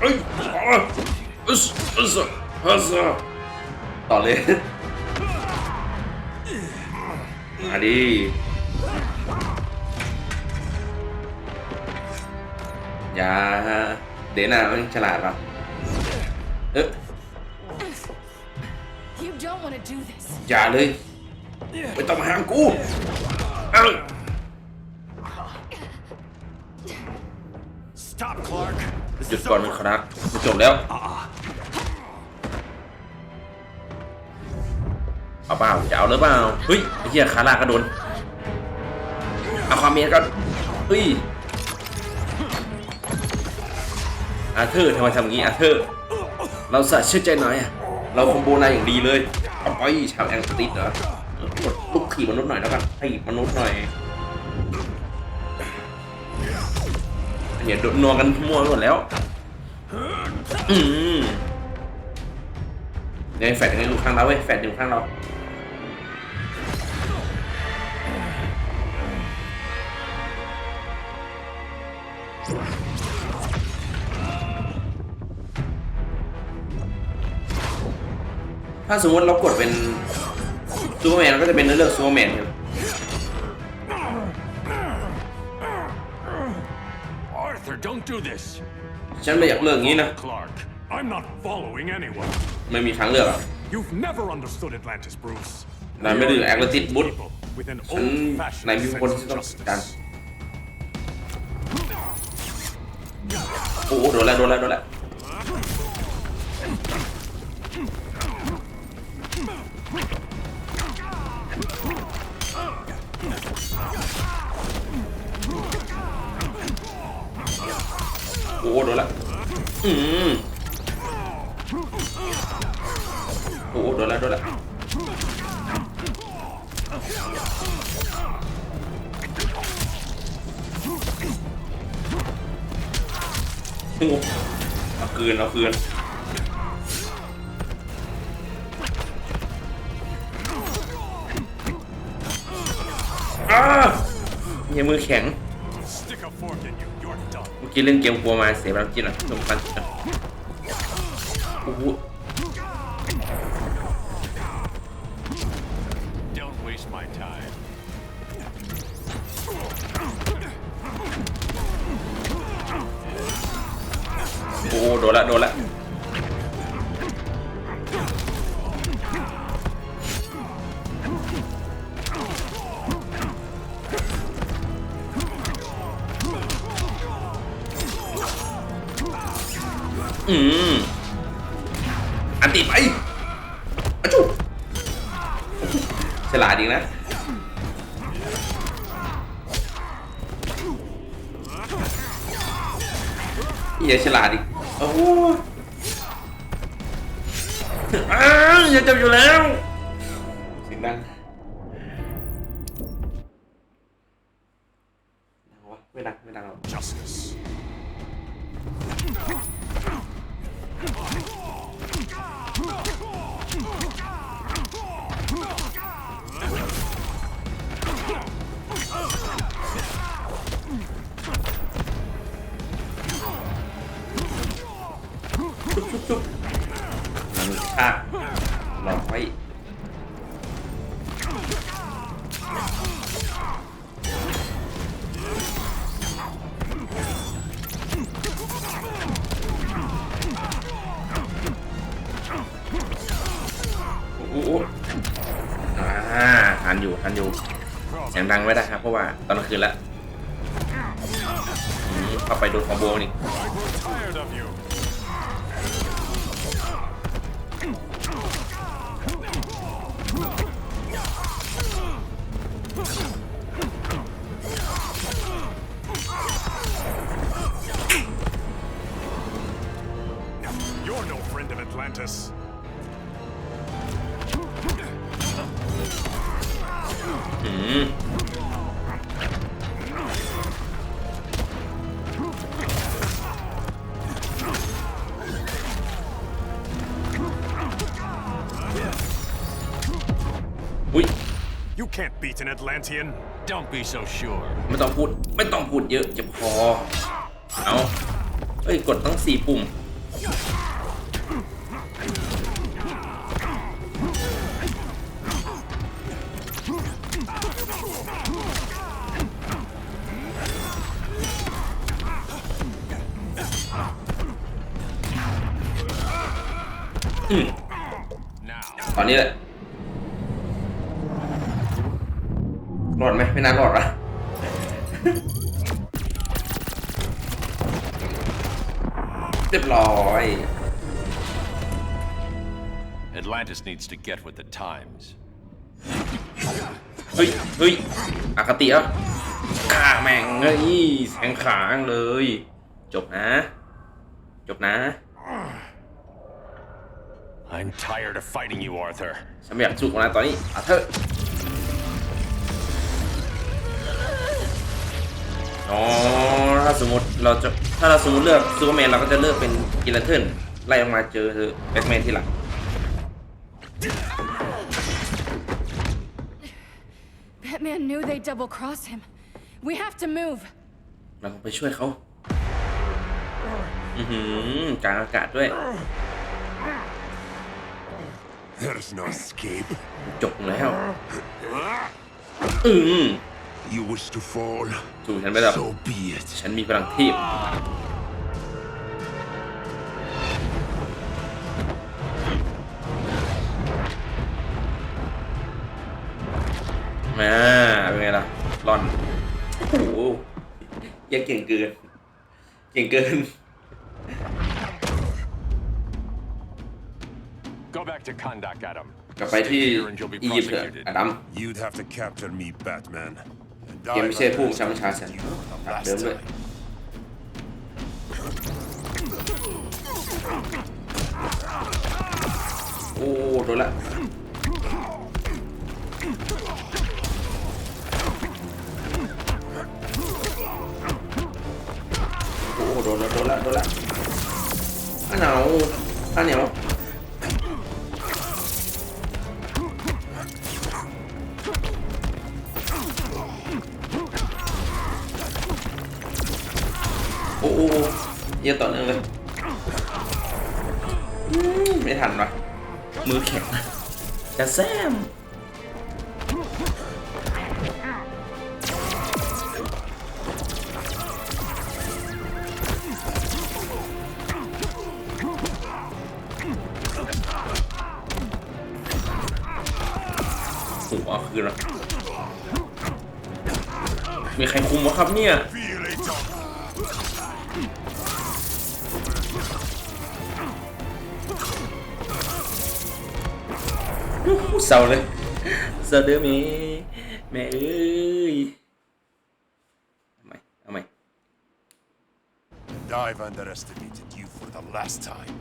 เอ้ยอ๋ออึสอึสอึสต่อเลยมาดิอย่าเดน่ามันฉลาดปะเอ๊ะอย่าเลย ไม่ต้องมาหากูเอ้า Stop, Clark. หยุดก่อน over. ครับจะจบแล้วเอาเปล่าจะเอาหรือเปล่าเฮ้ยไอ้เหี้ยคาร่าก็โดนเอาความเมียก็เฮ้ยอาเธอร์ทำไมทำอย่างนี้อาเธอร์เราสัตว์เชื่อใจหน่อยอะเราคอมโบนายอย่างดีเลยเอาไปชาวแองติดเหรอกดลูกขี่มนุษย์หน่อยแล้วกันให้มนุษย์หน่อย เนี่ยโดนนัวกันมั่วหมดแล้ว อืมเนี่ยแฟดยังไงลูกข้างเราเว้ยแฟดอยู่ข้างเราถ้าสมมติเรากดเป็นซูเปอร์แมนก็จะเป็นเนื้อเรื่องซูเปอร์แมนครับ don't do this. ฉันไม่อยากเลิกอย่างนี้นะ Clark, I'm not following anyone. ไม่มีทางเลือกอะ You've never understood Atlantis, Bruce. นายไม่ได้ Atlantis, Bruce. People With an ฉัน old-fashioned นายมีคน sense ที่ of ต้อง justice. การโอ้โหโดนแล้วโดนแล้วโดนแล้ว โอ้โหโดนแล้วอืมโอ้โหโดนแล้วโดนแล้วโอ้เอาคืนเอาคืนอ้าอย่ามือแข็ง Stick a fork in you. You're done. เมื่อกี้เล่นเกมกลัวมาเสียพลังจินอะสมคัญโอ้โห ฉลาดจริงนะเหี้ยฉลาดอีกโอ้โหอ้าวอย่าจับอยู่แล้วเสียงดัง ลอกไว้โอ้โหอ่าทันอยู่ทันอยู่เสียงดังไม่ได้ครับ เพราะว่าตอนกลางคืนแล้วอืมเข้าไปโดนคอมโบนี่ อืมอุ้ย You can't beat an Atlantean. Don't be so sure. ไม่ต้องพูด ไม่ต้องพูดเยอะเจ็บคอ เอาเอ้ย กดตั้งสี่ปุ่ม รอดไหมไม่น่ารอดอะเรียบร้อย Atlantis needs to get with the times. เฮ้ยเฮ้ยอคติเหรอะอ่าแม่งเฮ้ยแสงขางเลย จบนะ จบนะ I'm tired of fighting you, Arthur. ฉันไม่อยากสู้กับนายตอนนี้อาเธอร์ อ๋อถ้าสมมติเราจะถ้าเราสมมติเลือกซูเปอร์แมนเราก็จะเลือกเป็นกิลเลนเทิร์นไล่ออกมาเจอแบทแมนทีหลัง Batman knew they'd double cross him. We have to move. เราต้องไปช่วยเขาอือหือกลางอากาศด้วย There's no escape. จบแล้ว อืม You wish to fall? สู้ฉันไม่ได้ So be it. ฉันมีพลังเทพมาเป็นไงล่ะรอนโอ้โหยังเก่งเกิน เก่งเกิน Go back to Kandak, Adam. กลับไปที่ Stay here and you'll be อียิปต์เถอะ prosecuted. อดัม You'd have to capture me, Batman. And เกมไม่ใช่ผู้บังคับบัญชาฉันตาม last เดิมด้วยโอ้โดนละโอ้โดนละโดนละโดนละข้าเหนียวข้าเหนียว เยอะต่อเนื่องเลยไม่ทันวะมือแข็งจะแซมหัวคืนละมีใครคุมวะครับเนี่ย เศร้าเลยเศร้าเด้อแม่แม่เอ้ยทำไมทำไม And I've underestimated you for the last time.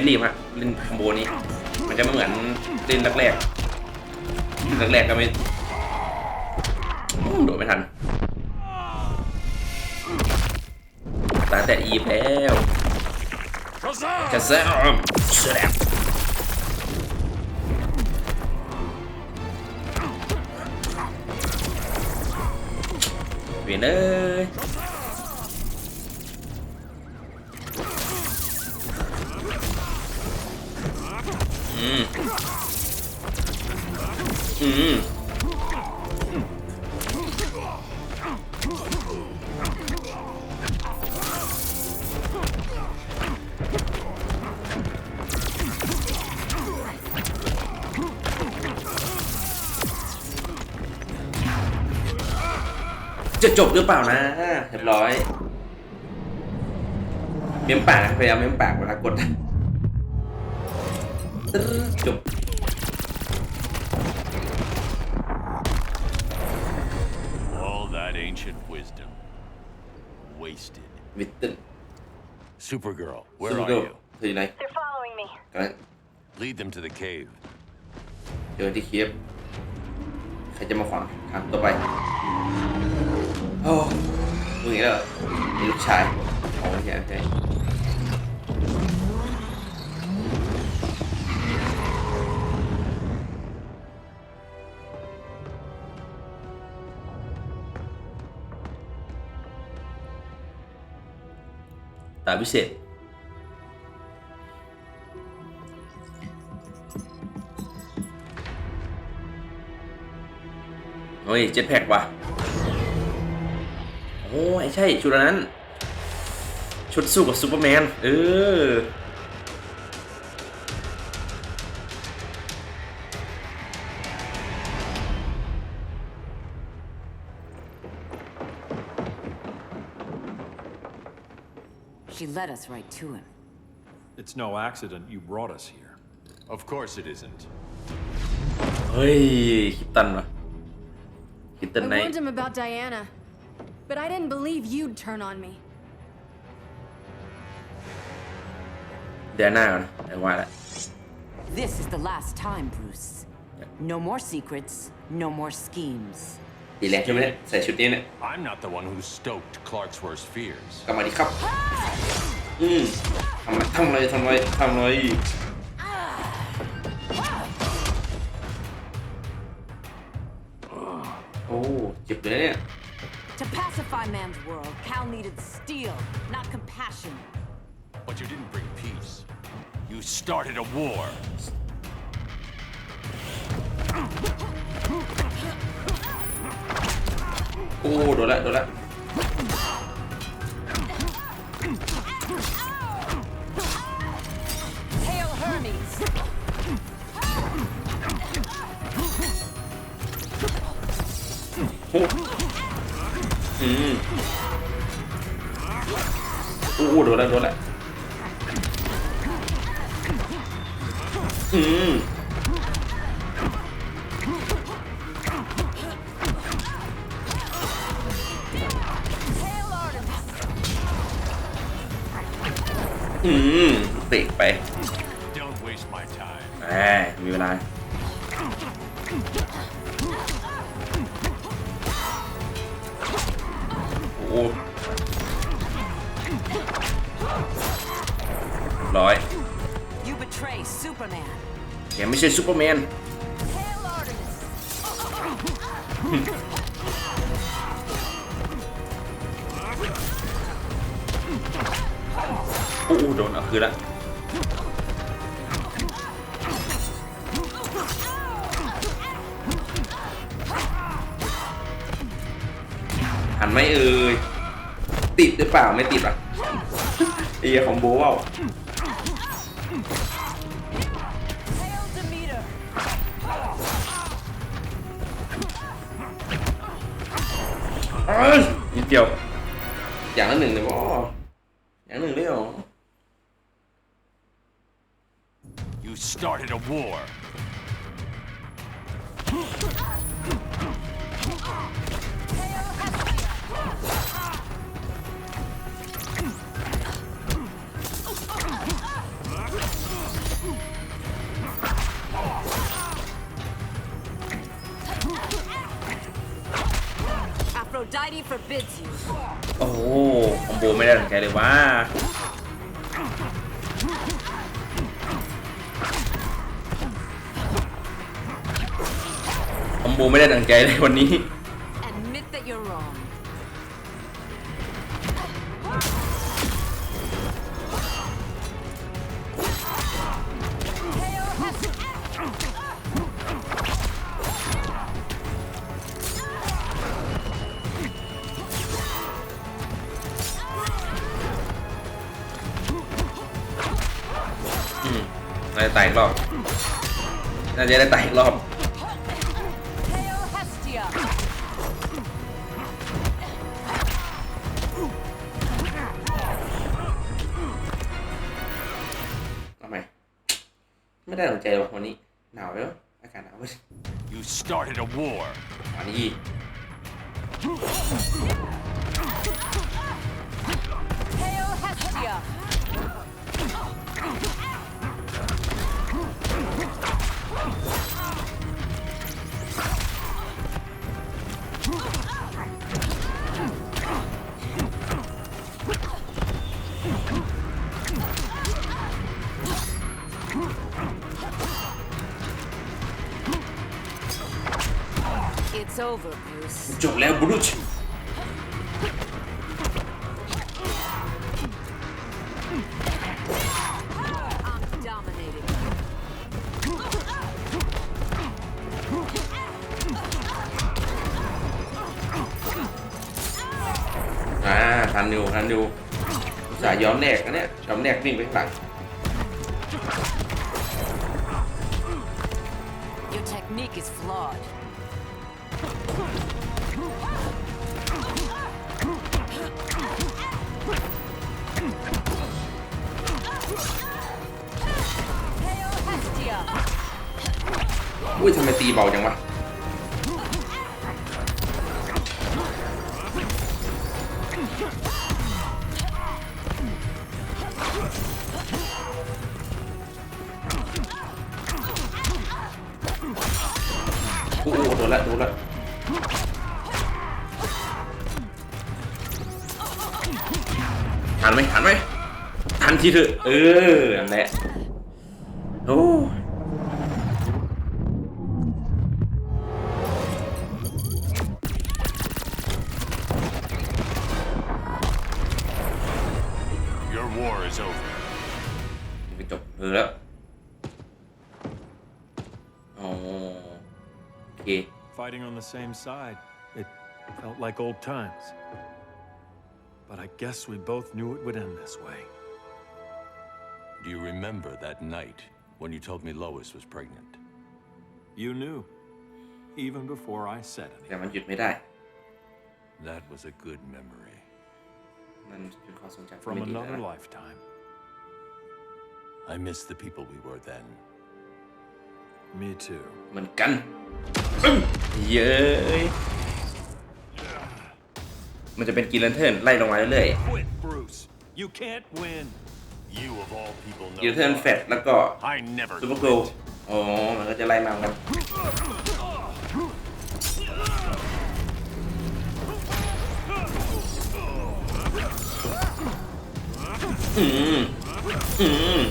ไปไม่รีบฮะเล่นคอมโบนี้ มันจะไม่เหมือนเล่นแรกๆแรกๆก็ไม่โดดไม่ทันตาแต่อีแล้ว Shazam! จะแซมแซมเวียนเอ้ย อืมจะจบหรือเปล่านะเรียบร้อยเม้มปากนะพยายามเม้มปากเวลากดตึ๊ดจบ ancient wisdom. Wasted. วิตเติ้ล Supergirl, ซู where เปอ are ร์เกิล you? เธออยู่ไหน They're following me. กำลัง Lead them to the cave. เจอที่เคียบใครจะมาขวางทางต่อไปโอ้มึงอย่างนี้เหรอมีลูกชายโอ้ยโอาวิเศษ โอ้ยเจ็ดแพ็กว่ะ โอ้ยใช่ ชุดนั้น ชุดสู้กับซูเปอร์แมน เออ led us right to him. It's no accident you brought us here. Of course it isn't. เฮ้ยคิดตันว่ะคิดตัน I ใน warned him about Diana, but I didn't believe you'd turn on me. เดี๋ยวหน้าก่อนไอ้ว่าละ This is the last time, Bruce. No more secrets, no more schemes. ดีแรงใช่ไหมเนี่ยใส่ชุดนี้เนี่ย I'm not the one who stoked Clark's worst fears. กลับมาดิครับ อืมทำไมทำอะไรทำอะไรทำอะไรโอ้เจ็บเลยเนี่ย To pacify man's world, Cal needed steel, not compassion. But you didn't bring peace. You started a war. โอ้โดนละโดนละ Hail Hermes! โอ้อืมโอ้โดนละโดนละ แกไม่ใช่ซูเปอร์แมนโอ้โดนเอาคืนละหันไหมเอ่ยติดหรือเปล่าไม่ติดอะไอ้เหี้ยของโบว่ ยนิดเดียว อย่างละหนึ่งเลยว่อย่างละหนึ่งเลยเหรอ You started a war. Aphrodite forbids you. โอ้โหคอมโบไม่ได้ดังใจเลยว่าคอมโบไม่ได้ดังใจเลยวันนี้ น่าจะตายอีกรอบ น่าจะได้ตายอีกรอบ จบแล้วบรูช I'm dominating. อ่าทันอยู่ทันอยู่อุตส่าห์ย้อมแนกนะเนี่ยย้อมแนกวิ่งไปข้างหลัง Your technique is flawed. อุ้ยทำไมตีเบาจังวะ ทันทีเถอะ เออนั่นแหละโอ้ Your war is over. ไปจบเออแล้วอ๋อโอเค Fighting on the same side. It felt like old times. But I guess we both knew it would end this way. Do you remember that night when you told me Lois was pregnant? You knew. Even before I said แต่ anything. มันหยุดไม่ได้ That was a good memory. มันเป็นความทรงจำที่ From ไม่ดีแล้ว another นะ lifetime. I miss the people we were then. Me too. เหมือนกันอึ้งเย้ย มันจะเป็นกีแลนเทิร์นไล่ลงมาเรื่อย Quit, Bruce. You can't win. You of all people ๆ know. กีแลนเทิร์น why. แฟตแล้วก็ I never ซูเปอร์โกล quit. อ๋อมันก็จะไล่มากันอืมอืม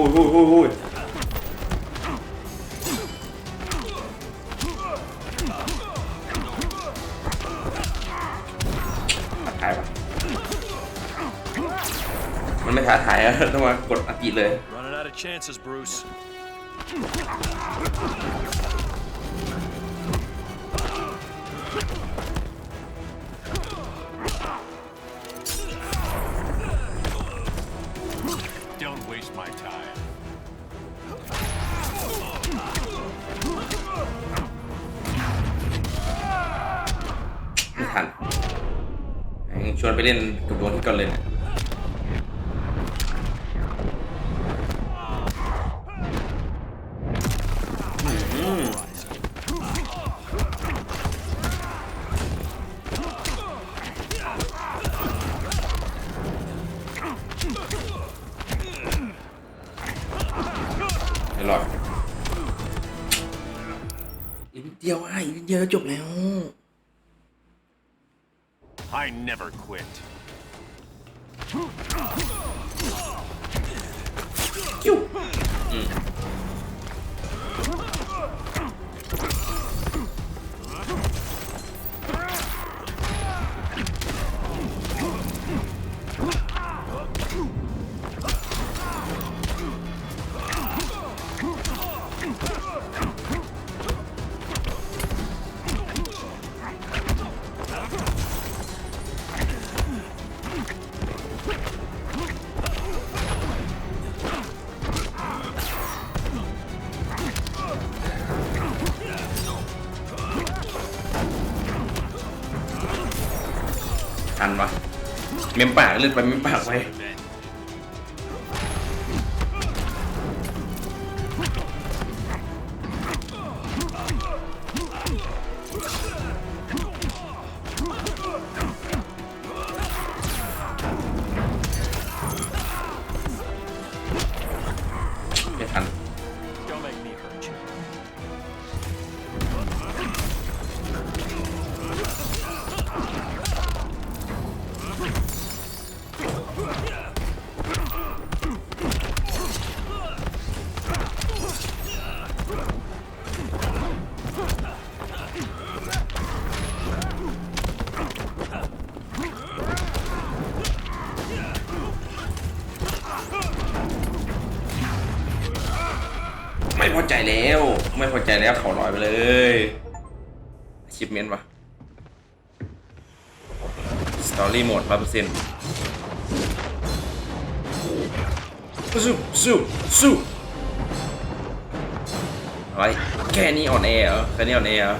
โอ้โหโอ้โหโอ้โหโอ้โหท้ายปะมันไม่ท้าทายอะต้องมากดอักิเลย Running out of chances, Bruce. ไปเล่นกับดวงที่ก่อนเลยเนี่ยอืมไม่รอดอีกนิดเดียวอะอีกนิดเดียวจบแล้ว never quit. มมปากเลื่อนไปเมมปากไป ใจแล้ว ไม่พอใจแล้วขอลอยไปเลยชิปเมนต์วะสตอรี่โหมดร้อยเปอร์เซ็นต์สู้สู้สู้อะไรแค่นี้อ่อนแอเหรอแค่นี้อ่อนแอเหรอ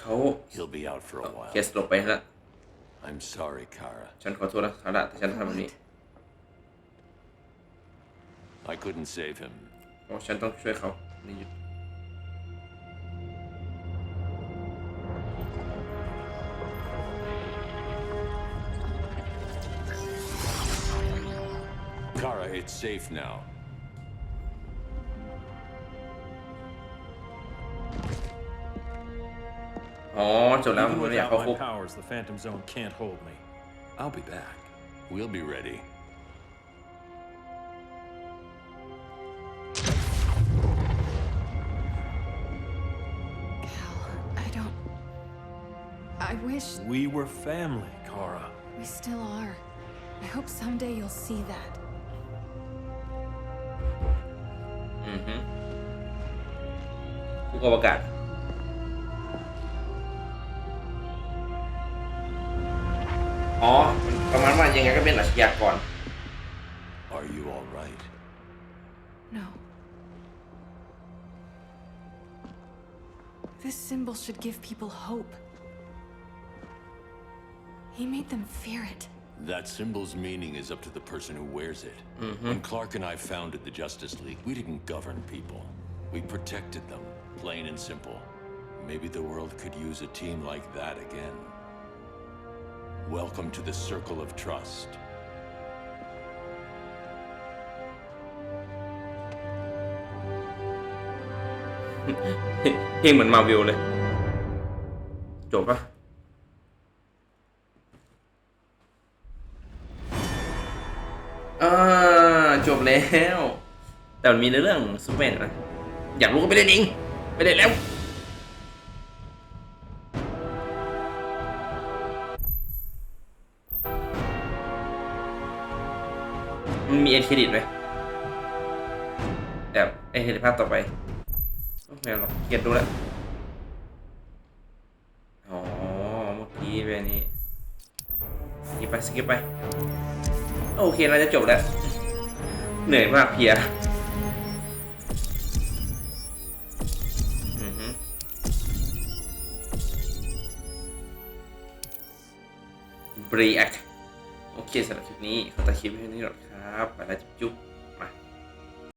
เขา He'll be out for a เค while. สลบไปแล้ว I'm sorry, Kara. ฉันขอโทษนะเขาละแต่ฉันทำแบบนี้ I couldn't save him. เพราะฉันต้องช่วยเขานี่หยุด Kara, it's safe now. อ๋อจบแล้ว Even ไม่อยาก without เข้าคุ my ก powers, the Phantom Zone can't hold me. I'll be back. We'll be ready. Cal, I don't. I wish We were family, Kara. we still are. I hope someday you'll see that. อือฮึคุกอวกาศ อ๋อ ประมาณว่ายังไงก็เป็นอาชญากร Are you all right? No. This symbol should give people hope. He made them fear it. That symbol's meaning is up to the person who wears it. When Clark and I founded the Justice League, we didn't govern people. We protected them, plain and simple. Maybe the world could use a team like that again. Welcome to the Circle of Trust. เพลงเหมือนมาวิลเลย จบปะอ่าจบแล้ว แต่มันมีในเรื่องซูเปอร์แมนนะ อยากรู้ก็ไปเล่นเองไปเล่นแล้ว มันมีเอ็นเครดิตไหมแบบไอ้เห็นภาพต่อไปไม่เอาหรอกเกียดดูแล้ว อ๋อ เมื่อกี้แบบนี้สกิปไปสกิปไป โอเคเราจะจบแล้ว เหนื่อยมากเพียบรีแอคโอเคสำหรับคลิปนี้ขอตัดคลิปไว้ที่นี่อน ครับไปแล้วจุ๊บ